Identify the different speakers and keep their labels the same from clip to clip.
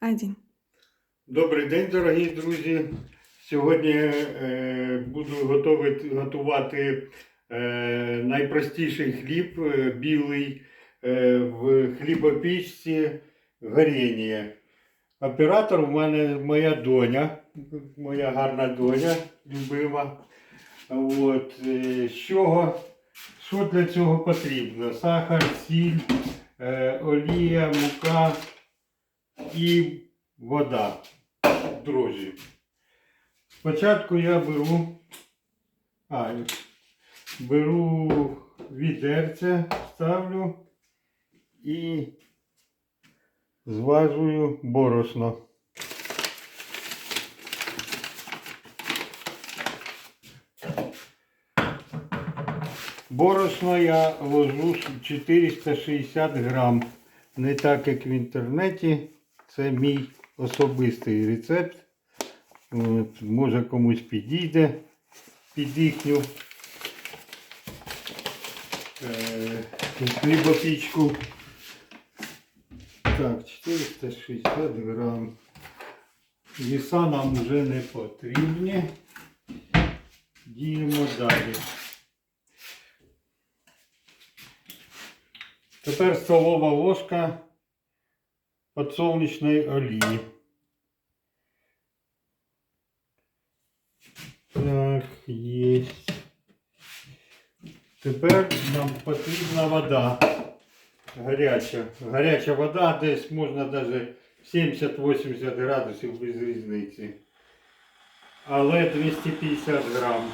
Speaker 1: Один.
Speaker 2: Добрий день, дорогі друзі. Сьогодні е, буду готовити, готувати е, найпростіший хліб е, білий е, в хлібопічці горіння. Оператор у мене моя доня, моя гарна доня, любима. От, е, з чого, що для цього потрібно? Сахар, сіль, е, олія, мука і вода, дрожжі. Спочатку я беру, а, беру відерце, ставлю і зважую борошно. Борошно я ложу 460 грам. Не так, як в інтернеті. Це мій особистий рецепт. От, може комусь підійде під їхню е, хлібопічку. Так, 460 грам. Віса нам вже не потрібні. Діємо далі. Тепер столова ложка подсолнечної олії. Так, є. Тепер нам потрібна вода. Гаряча. Гаряча вода десь можна навіть 70-80 градусів без різниці. Але 250 грам.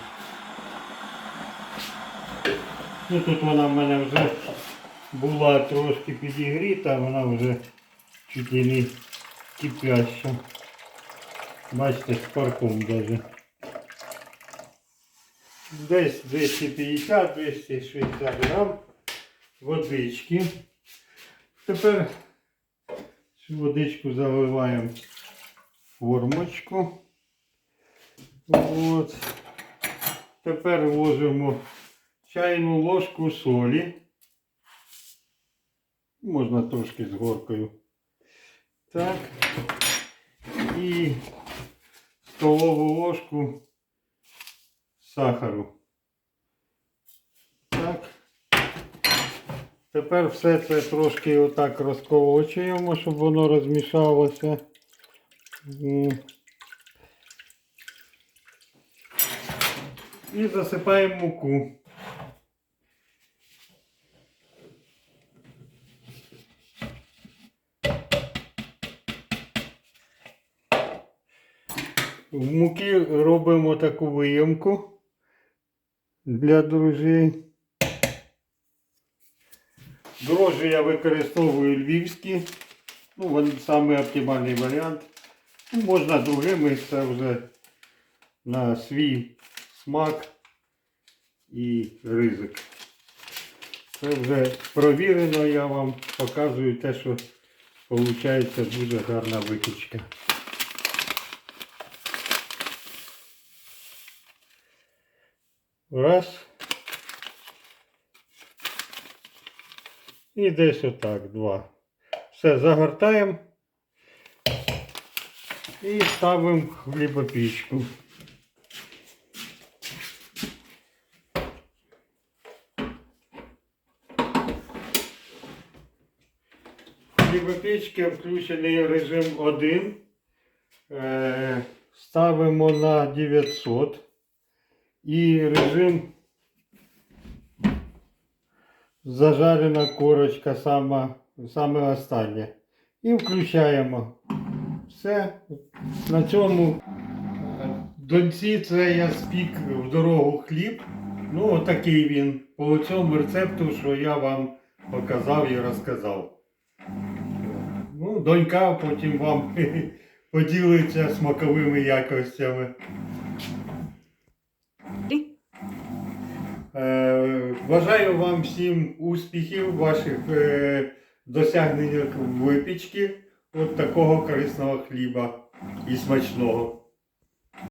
Speaker 2: Ну тут вона в мене вже була трошки підігріта, вона вже не кипяща. Бачите, з парком даже. Десь 250-260 грам водички. Тепер цю водичку заливаємо в формочку. От. Тепер вложимо чайну ложку солі. Можна трошки з горкою. Так. І столову ложку сахару. Так. Тепер все це трошки отак розколочуємо, щоб воно розмішалося. І засипаємо муку. В муки робимо таку виємку для дружей. Дрожжі я використовую львівські. Ну, вони самий оптимальний варіант. Ну, можна другими, це вже на свій смак і ризик. Це вже провірено, я вам показую те, що виходить дуже гарна випічка. Раз. І десь отак, два. Все, загортаємо і ставимо хлібопічку. В хлібопічці включений режим 1. Е, ставимо на 900. І режим зажарена корочка сама, саме останнє. І включаємо. Все. На цьому доньці це я спік в дорогу хліб. Ну, отакий він. По цьому рецепту, що я вам показав і розказав. Ну, донька потім вам поділиться смаковими якостями.
Speaker 1: Три.
Speaker 2: Е, Бажаю вам всім успіхів ваших досягнень досягненнях випічки от такого корисного хліба і смачного.